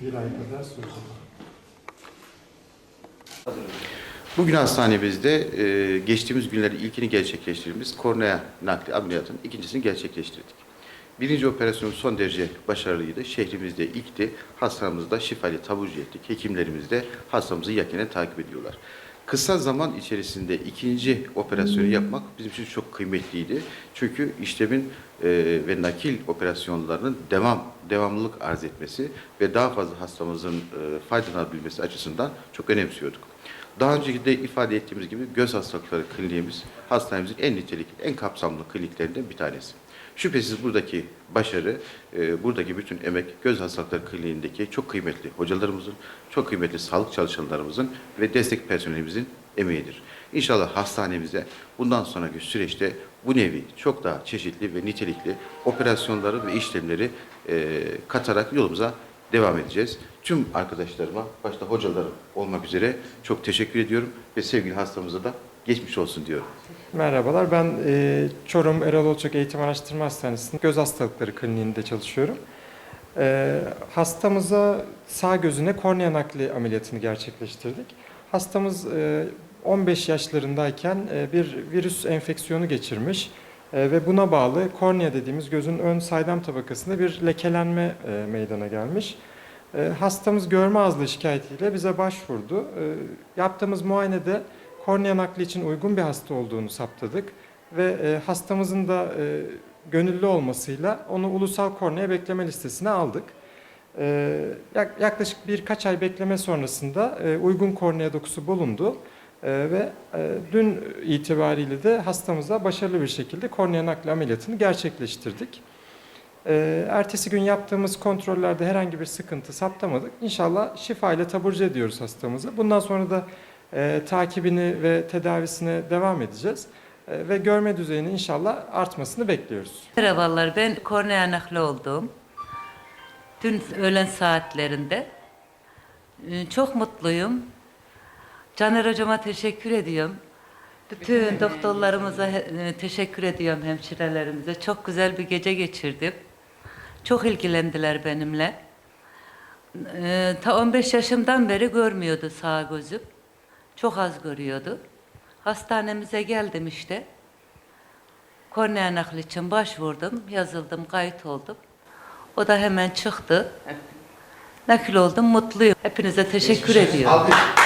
Bir ay kadar sürecek. Bugün hastanemizde e, geçtiğimiz günlerde ilkini gerçekleştirdiğimiz kornea nakli ameliyatının ikincisini gerçekleştirdik. Birinci operasyonumuz son derece başarılıydı. Şehrimizde ilkti. Hastamızda şifayla taburcu ettik. Hekimlerimiz de hastamızı yakinen takip ediyorlar. Kısa zaman içerisinde ikinci operasyonu yapmak bizim için çok kıymetliydi. Çünkü işlemin e, ve nakil operasyonlarının devam devamlılık arz etmesi ve daha fazla hastamızın e, faydalanabilmesi açısından çok önemsiyorduk. Daha önce de ifade ettiğimiz gibi göz hastalıkları kliniğimiz hastanemizin en nitelikli, en kapsamlı kliniklerinden bir tanesi. Şüphesiz buradaki başarı, e, buradaki bütün emek göz hastalıkları kliniğindeki çok kıymetli hocalarımızın, çok kıymetli sağlık çalışanlarımızın ve destek personelimizin emeğidir. İnşallah hastanemize bundan sonraki süreçte bu nevi çok daha çeşitli ve nitelikli operasyonları ve işlemleri e, katarak yolumuza devam edeceğiz. Tüm arkadaşlarıma, başta hocalarım olmak üzere çok teşekkür ediyorum ve sevgili hastamıza da geçmiş olsun diyorum. Merhabalar, ben e, Çorum Erol Olçak Eğitim Araştırma Hastanesi'nin göz hastalıkları kliniğinde çalışıyorum. E, hastamıza sağ gözüne kornea nakli ameliyatını gerçekleştirdik. Hastamız e, 15 yaşlarındayken e, bir virüs enfeksiyonu geçirmiş e, ve buna bağlı kornea dediğimiz gözün ön saydam tabakasında bir lekelenme e, meydana gelmiş. E, hastamız görme azlığı şikayetiyle bize başvurdu. E, yaptığımız muayenede kornea nakli için uygun bir hasta olduğunu saptadık ve e, hastamızın da e, gönüllü olmasıyla onu ulusal kornea bekleme listesine aldık. E, yak- yaklaşık birkaç ay bekleme sonrasında e, uygun kornea dokusu bulundu ve dün itibariyle de hastamıza başarılı bir şekilde kornea nakli ameliyatını gerçekleştirdik. Ertesi gün yaptığımız kontrollerde herhangi bir sıkıntı saptamadık. İnşallah şifa ile taburcu ediyoruz hastamızı. Bundan sonra da e, takibini ve tedavisine devam edeceğiz. E, ve görme düzeyinin inşallah artmasını bekliyoruz. Merhabalar, ben kornea nakli oldum. Dün öğlen saatlerinde. Ee, Çok mutluyum. Caner hocama teşekkür ediyorum. Bütün doktorlarımıza e, teşekkür ediyorum, hemşirelerimize. Çok güzel bir gece geçirdim. Çok ilgilendiler benimle. Ta 15 yaşımdan beri görmüyordu sağ gözüm. Çok az görüyordu. Hastanemize geldim işte. Kornea nakli için başvurdum, yazıldım, kayıt oldum. O da hemen çıktı. Nakil oldum, mutluyum. Hepinize teşekkür ediyorum. Alkış.